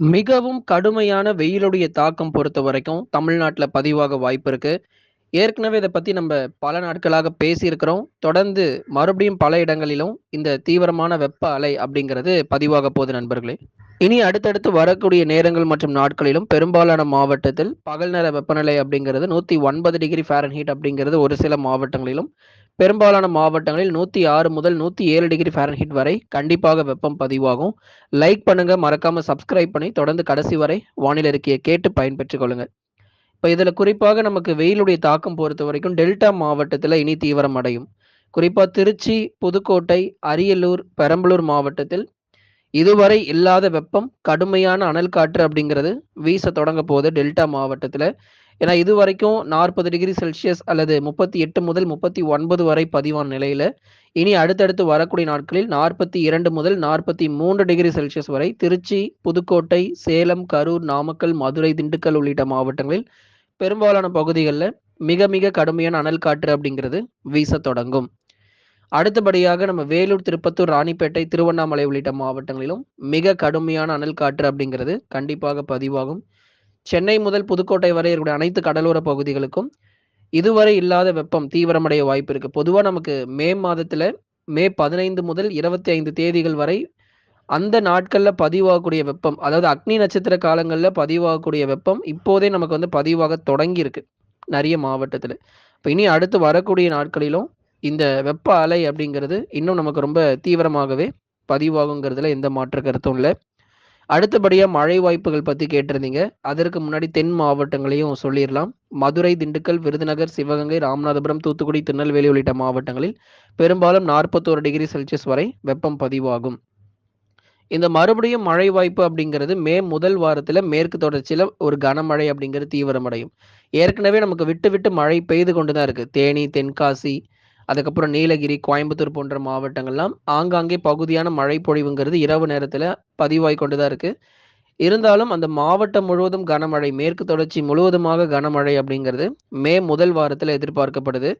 மிகவும் கடுமையான வெயிலுடைய தாக்கம் பொறுத்த வரைக்கும் தமிழ்நாட்டில் பதிவாக வாய்ப்பு இருக்கு. ஏற்கனவே இதை பத்தி நம்ம பல நாட்களாக பேசியிருக்கிறோம். தொடர்ந்து மறுபடியும் பல இடங்களிலும் இந்த தீவிரமான வெப்ப அலை அப்படிங்கிறது பதிவாக போகுது நண்பர்களே. இனி அடுத்தடுத்து வரக்கூடிய நேரங்கள் மற்றும் நாட்களிலும் பெரும்பாலான மாவட்டத்தில் பகல் நேர வெப்பநிலை அப்படிங்கிறது 109 டிகிரி ஃபாரன்ஹீட் அப்படிங்கிறது ஒரு சில மாவட்டங்களிலும், பெரும்பாலான மாவட்டங்களில் 106 முதல் 107 டிகிரி ஃபாரன்ஹீட் வரை கண்டிப்பாக வெப்பம் பதிவாகும். லைக் பண்ணுங்க, மறக்காம சப்ஸ்கிரைப் பண்ணி தொடர்ந்து கடைசி வரை வானிலை அறிக்கைய கேட்டு பயன்பெற்றுக் கொள்ளுங்க. இப்போ இதில் குறிப்பாக நமக்கு வெயிலுடைய தாக்கம் பொறுத்த வரைக்கும் டெல்டா மாவட்டத்தில் இனி தீவிரம் அடையும். குறிப்பாக திருச்சி, புதுக்கோட்டை, அரியலூர், பெரம்பலூர் மாவட்டத்தில் இதுவரை இல்லாத வெப்பம், கடுமையான அனல் காற்று அப்படிங்கிறது வீச தொடங்க போகுது டெல்டா மாவட்டத்தில் ஏன்னா இதுவரைக்கும் 40 டிகிரி செல்சியஸ் அல்லது 38 முதல் 39 வரை பதிவான நிலையில, இனி அடுத்தடுத்து வரக்கூடிய நாட்களில் 42 முதல் 43 டிகிரி செல்சியஸ் வரை திருச்சி, புதுக்கோட்டை, சேலம், கரூர், நாமக்கல், மதுரை, திண்டுக்கல் உள்ளிட்ட மாவட்டங்களில் பெரும்பாலான பகுதிகளில் மிக மிக கடுமையான அனல் காற்று அப்படிங்கிறது வீச தொடங்கும். அடுத்தபடியாக நம்ம வேலூர், திருப்பத்தூர், ராணிப்பேட்டை, திருவண்ணாமலை உள்ளிட்ட மாவட்டங்களிலும் மிக கடுமையான அனல் காற்று அப்படிங்கிறது கண்டிப்பாக பதிவாகும். சென்னை முதல் புதுக்கோட்டை வரை இருக்கக்கூடிய அனைத்து கடலோர பகுதிகளுக்கும் இதுவரை இல்லாத வெப்பம் தீவிரமடைய வாய்ப்பு இருக்கு. பொதுவா நமக்கு மே மாதத்துல மே 15 முதல் 25 தேதிகள் வரை அந்த நாட்கள்ல பதிவாகக்கூடிய வெப்பம், அதாவது அக்னி நட்சத்திர காலங்கள்ல பதிவாகக்கூடிய வெப்பம் இப்போதே நமக்கு வந்து பதிவாக தொடங்கியிருக்கு. நிறைய மாவட்டத்துல. இப்ப இனி அடுத்து வரக்கூடிய நாட்களிலும் இந்த வெப்ப அலை அப்படிங்கிறது இன்னும் நமக்கு ரொம்ப தீவிரமாகவே பதிவாகுங்கிறதுல எந்த மாற்று கருத்தும் இல்லை அடுத்தபடியாக மழை வாய்ப்புகள் பற்றி கேட்டிருந்தீங்க. அதற்கு முன்னாடி தென் மாவட்டங்களையும் சொல்லிடலாம் மதுரை, திண்டுக்கல், விருதுநகர், சிவகங்கை, ராமநாதபுரம், தூத்துக்குடி, திருநெல்வேலி உள்ளிட்ட மாவட்டங்களில் பெரும்பாலும் 41 டிகிரி செல்சியஸ் வரை வெப்பம் பதிவாகும். இந்த மறுபடியும் மழை வாய்ப்பு அப்படிங்கிறது மே முதல் வாரத்தில் மேற்கு தொடர்ச்சியில் ஒரு கனமழை அப்படிங்கிறது தீவிரமடையும். ஏற்கனவே நமக்கு விட்டு விட்டு மழை பெய்து கொண்டு தான் இருக்குது தேனி, தென்காசி, அதுக்கப்புறம் நீலகிரி, கோயம்புத்தூர் போன்ற மாவட்டங்கள்லாம் ஆங்காங்கே பகுதியான மழை பொழிவுங்கிறது இரவு நேரத்தில் பதிவாய் கொண்டு தான் இருக்குது இருந்தாலும் அந்த மாவட்டம் முழுவதும் கனமழை, மேற்கு தொடர்ச்சி முழுவதுமாக கனமழை அப்படிங்கிறது மே முதல் வாரத்தில் எதிர்பார்க்கப்படுது.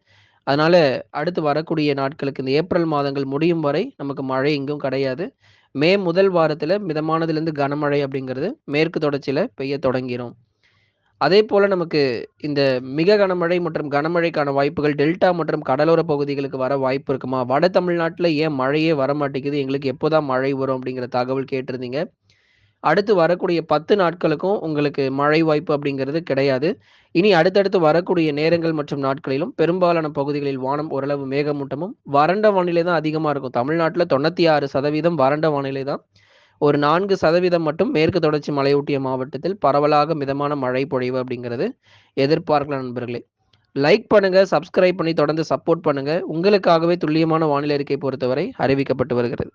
அதனால அடுத்து வரக்கூடிய நாட்களுக்கு இந்த ஏப்ரல் மாதங்கள் முடியும் வரை நமக்கு மழை எங்கும் கிடையாது. மே முதல் வாரத்தில் மிதமானதுலேருந்து கனமழை அப்படிங்கிறது மேற்கு தொடர்ச்சியில பெய்யத் அதே போல் நமக்கு இந்த மிக கனமழை மற்றும் கனமழைக்கான வாய்ப்புகள் டெல்டா மற்றும் கடலோர பகுதிகளுக்கு வர வாய்ப்பு இருக்குமா? வட தமிழ்நாட்டில் ஏன் மழையே வர மாட்டேங்குது எங்களுக்கு எப்போதான் மழை வரும்? அப்படிங்கிற தகவல் கேட்டிருந்தீங்க. அடுத்து வரக்கூடிய 10 நாட்களுக்கும் உங்களுக்கு மழை வாய்ப்பு அப்படிங்கிறது கிடையாது. இனி அடுத்தடுத்து வரக்கூடிய நேரங்கள் மற்றும் நாட்களிலும் பெரும்பாலான பகுதிகளில் வானம் ஓரளவு மேகமூட்டமும், வறண்ட வானிலை தான் அதிகமாக இருக்கும். தமிழ்நாட்டில் தொண்ணூற்றி ஆறு சதவீதம் வறண்ட வானிலை தான். ஒரு நான்கு சதவீதம் மட்டும் மேற்கு தொடர்ச்சி மலையொட்டிய மாவட்டத்தில் பரவலாக மிதமான மழை பொழிவு அப்படிங்கிறது எதிர்பார்க்கலாம் நண்பர்களே. லைக் பண்ணுங்க, சப்ஸ்கிரைப் பண்ணி தொடர்ந்து சப்போர்ட் பண்ணுங்க. உங்களுக்காகவே துல்லியமான வானிலை அறிக்கை பொறுத்தவரை அறிவிக்கப்பட்டு வருகிறது.